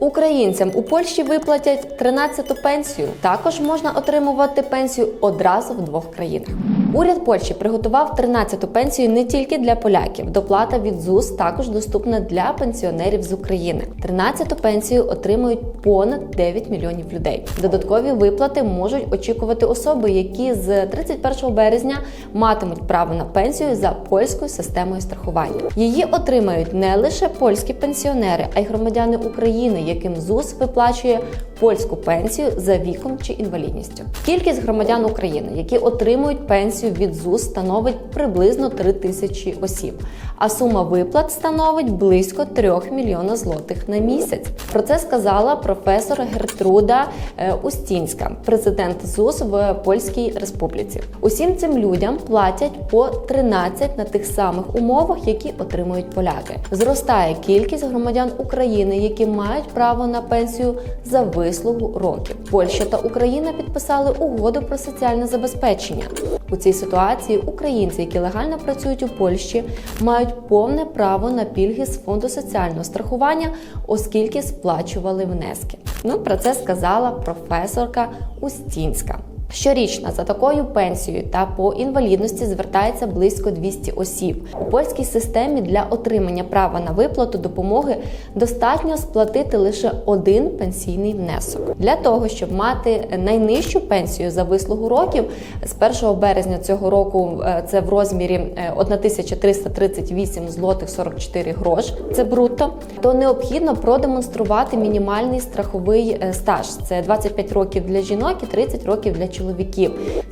Українцям у Польщі виплатять 13-ту пенсію. Також можна отримувати пенсію одразу в двох країнах. Уряд Польщі приготував 13-ту пенсію не тільки для поляків. Доплата від ЗУС також доступна для пенсіонерів з України. 13-ту пенсію отримують понад 9 мільйонів людей. Додаткові виплати можуть очікувати особи, які з 31 березня матимуть право на пенсію за польською системою страхування. Її отримають не лише польські пенсіонери, а й громадяни України, яким ЗУС виплачує польську пенсію за віком чи інвалідністю. Кількість громадян України, які отримують пенсію від ЗУС, становить приблизно 3 тисячі осіб, а сума виплат становить близько 3 мільйона злотих на місяць. Про це сказала професор Гертруда е, Устінська, президент ЗУС в Польській Республіці. Усім цим людям платять по 13 на тих самих умовах, які отримують поляки. Зростає кількість громадян України, які мають право на пенсію за вислугу років. Польща та Україна підписали угоду про соціальне забезпечення. У цій ситуації українці, які легально працюють у Польщі, мають повне право на пільги з фонду соціального страхування, оскільки сплачували внески. Ну про це сказала професорка Устінська. Щорічно за такою пенсією та по інвалідності звертається близько 200 осіб. У польській системі для отримання права на виплату допомоги достатньо сплатити лише один пенсійний внесок. Для того щоб мати найнижчу пенсію за вислугу років з 1 березня цього року е, це в розмірі е, 1338 злотих 44 грош. Це брутто, то необхідно продемонструвати мінімальний страховий е, стаж. Це 25 років для жінок і 30 років для чоловіків.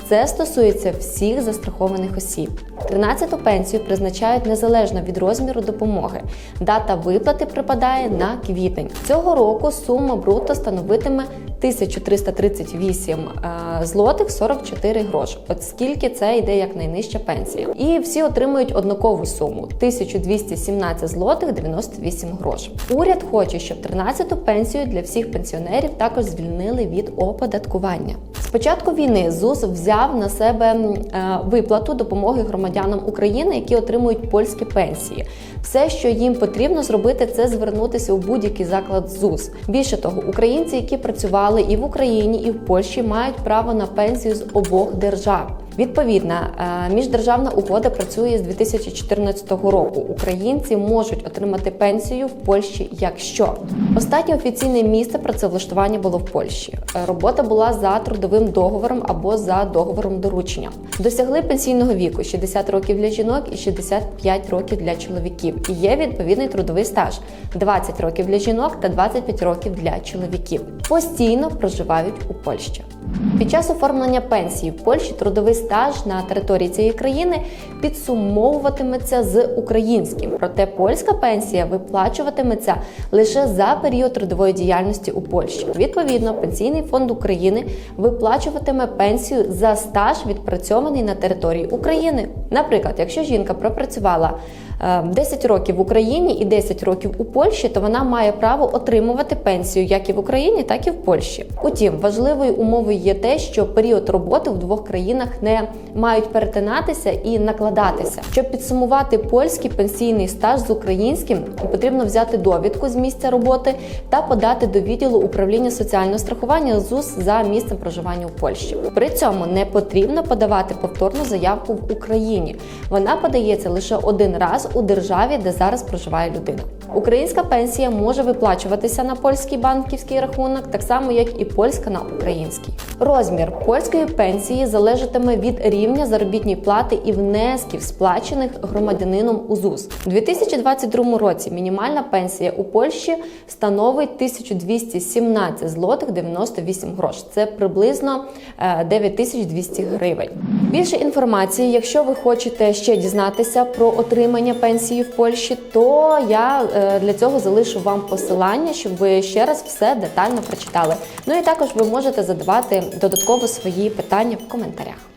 Це стосується всіх застрахованих осіб. 13-ту пенсію призначають незалежно від розміру допомоги. Дата виплати припадає на квітень. Цього року сума брутто становитиме 1338 е, злотих 44 гроші. От скільки це йде як найнижча пенсія. І всі отримують однакову суму 1217 злотих 98 грош. Уряд хоче, щоб 13-ту пенсію для всіх пенсіонерів також звільнили від оподаткування. З початку війни ЗУС взяв на себе е, виплату допомоги громадянам України, які отримують польські пенсії. Все, що їм потрібно зробити, це звернутися у будь-який заклад ЗУС. Більше того, українці, які працювали і в Україні, і в Польщі, мають право на пенсію з обох держав. Відповідна е, міждержавна угода працює з 2014 року. Українці можуть отримати пенсію в Польщі, якщо останнє офіційне місце працевлаштування було в Польщі. Е, Робота була за трудовим договором або за договором доручення. Досягли пенсійного віку 60 років для жінок і 65 років для чоловіків. І є відповідний трудовий стаж 20 років для жінок та 25 років для чоловіків. Постійно проживають у Польщі. Під час оформлення пенсії в Польщі трудовий стаж на території цієї країни підсумовуватиметься з українським, проте польська пенсія виплачуватиметься лише за період трудової діяльності у Польщі. Відповідно, пенсійний фонд України виплачуватиме пенсію за стаж відпрацьований на території України. Наприклад, якщо жінка пропрацювала е, 10 років в Україні і 10 років у Польщі, то вона має право отримувати пенсію як і в Україні, так і в Польщі. Утім, важливою умовою є те, що період роботи в двох країнах не мають перетинатися і накладатися. Щоб підсумувати польський пенсійний стаж з українським, потрібно взяти довідку з місця роботи та подати до відділу управління соціального страхування ЗУС за місцем проживання у Польщі. При цьому не потрібно подавати повторну заявку в Україні. Вона подається лише один раз у державі, де зараз проживає людина. Українська пенсія може виплачуватися на польський банківський рахунок, так само як і польська на український. Розмір польської пенсії залежатиме від рівня заробітної плати і внесків, сплачених громадянином у ЗУС. У 2022 році мінімальна пенсія у Польщі становить 1217 злотих 98 грош. Це приблизно е, 9200 гривень. Більше інформації, якщо ви хочете ще дізнатися про отримання пенсії в Польщі, то я е, для цього залишу вам посилання, щоб ви ще раз все детально прочитали. Ну і також ви можете задавати додатково свої питання в коментарях.